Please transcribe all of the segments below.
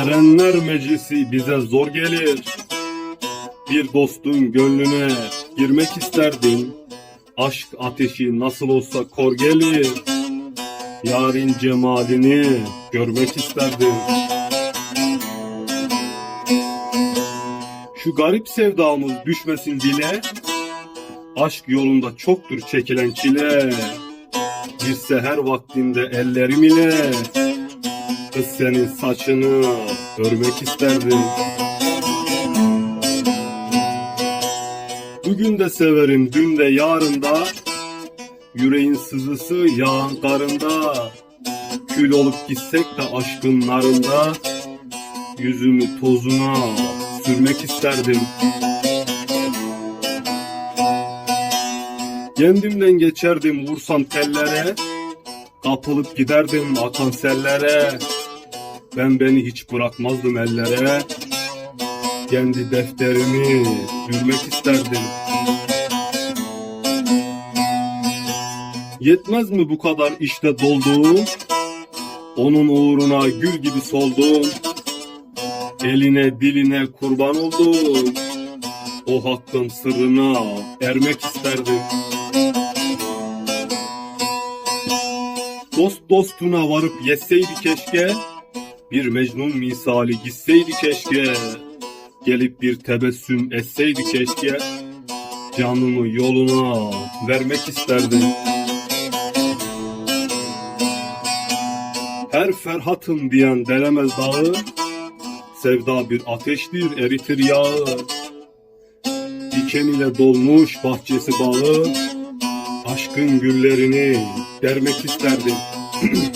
Erenler meclisi bize zor gelir. Bir dostun gönlüne girmek isterdim. Aşk ateşi nasıl olsa kor gelir. Yarın cemalini görmek isterdim. Şu garip sevdamız düşmesin dile. Aşk yolunda çoktur çekilen çile. Bir seher vaktinde ellerim ile Kız senin saçını örmek isterdim. Bugün de severim, dün de yarın da. Yüreğin sızısı yağan karında Kül olup gitsek de aşkın narında. Yüzümü tozuna sürmek isterdim. Kendimden geçerdim vursam tellere. Kapılıp giderdim akan sellere Ben beni hiç bırakmazdım ellere. Kendi defterimi yürümek isterdim. Yetmez mi bu kadar işte dolduğum Onun uğruna gül gibi soldum. Eline diline kurban oldum. O hakkın sırrına ermek isterdim. Dost dostuna varıp yetseydi keşke Bir Mecnun misali gitseydi keşke. Gelip bir tebessüm etseydi keşke. Canımı yoluna vermek isterdim Her Ferhat'ım diyen delemez dağı Sevda bir ateştir eritir yağı. Diken ile dolmuş bahçesi bağı Aşkın güllerini dermek isterdim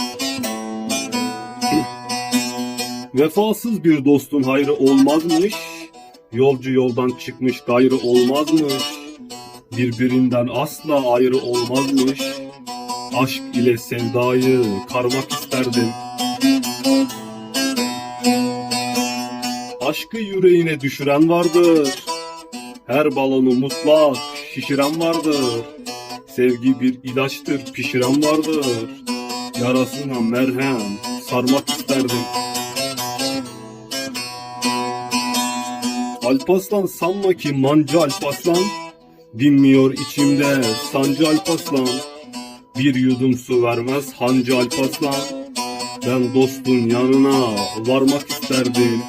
Vefasız bir dostun hayrı olmazmış Yolcu yoldan çıkmış gayrı olmazmış. Birbirinden asla ayrı olmazmış Aşk ile sevdayı karmak isterdim. Aşkı yüreğine düşüren vardır Her balonu mutlak şişiren vardır. Sevgi bir ilaçtır pişiren vardır. Yarasına merhem sarmak isterdim Alpaslan sanma ki mancı Alpaslan. Dinmiyor içimde sancı Alpaslan. Bir yudum su vermez hancı Alpaslan. Ben dostun yanına varmak isterdim